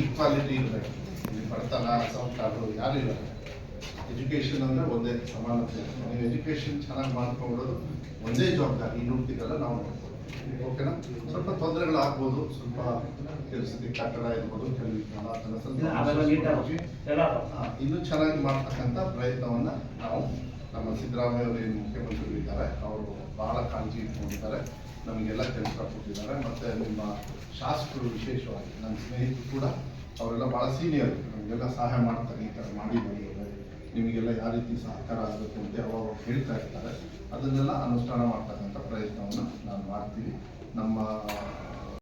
Equality ಇರಬೇಕು. ಇಲ್ಲಿ ಬಡತನ ಸಂಸ್ಕಾರಗಳು ಯಾರು ಇಲ್ಲ. ಎಜುಕೇಷನ್ ಅಂದರೆ ಒಂದೇ ಸಮಾನತೆ. ನೀವು ಎಜುಕೇಷನ್ ಚೆನ್ನಾಗಿ ಮಾಡ್ಕೊಂಡ್ಬಿಡೋದು ಒಂದೇ ಜವಾಬ್ದಾರಿ. ಈ ನುಡ್ತಿಗೆಲ್ಲ ನಾವು ಓಕೆನಾ ಸ್ವಲ್ಪ ತೊಂದರೆಗಳು ಆಗ್ಬೋದು. ಸ್ವಲ್ಪ ಕೆಲಸಕ್ಕೆ ಕಟ್ಟಡ ಇರ್ಬೋದು ಕೆಲವು ಇನ್ನೂ ಚೆನ್ನಾಗಿ ಮಾಡ್ತಕ್ಕಂಥ ಪ್ರಯತ್ನವನ್ನ ನಾವು ನಮ್ಮ ಸಿದ್ದರಾಮಯ್ಯ ಅವರು ಏನು ಮುಖ್ಯಮಂತ್ರಿಗಳು ಇದ್ದಾರೆ ಅವರು ಬಹಳ ಕಾಳಜಿ ಇಟ್ಕೊಂಡಿದ್ದಾರೆ ನಮಗೆಲ್ಲ ಕೆಲಸ ಕೊಟ್ಟಿದ್ದಾರೆ ಮತ್ತೆ ನಿಮ್ಮ ಶಾಸಕರು ವಿಶೇಷವಾಗಿ ನನ್ನ ಸ್ನೇಹಿತರು ಕೂಡ, ಅವರೆಲ್ಲ ಬಹಳ ಸೀನಿಯರ್. ನಮಗೆಲ್ಲ ಸಹಾಯ ಮಾಡ್ತಾರೆ, ಈ ಥರ ಮಾಡಿದ್ದಾರೆ. ನಿಮಗೆಲ್ಲ ಯಾವ ರೀತಿ ಸಹಕಾರ ಆಗಬೇಕು ಅಂತ ಅವಾಗ ಹೇಳ್ತಾ ಇರ್ತಾರೆ. ಅದನ್ನೆಲ್ಲ ಅನುಷ್ಠಾನ ಮಾಡ್ತಕ್ಕಂಥ ಪ್ರಯತ್ನವನ್ನು ನಾನು ಮಾಡ್ತೀನಿ. ನಮ್ಮ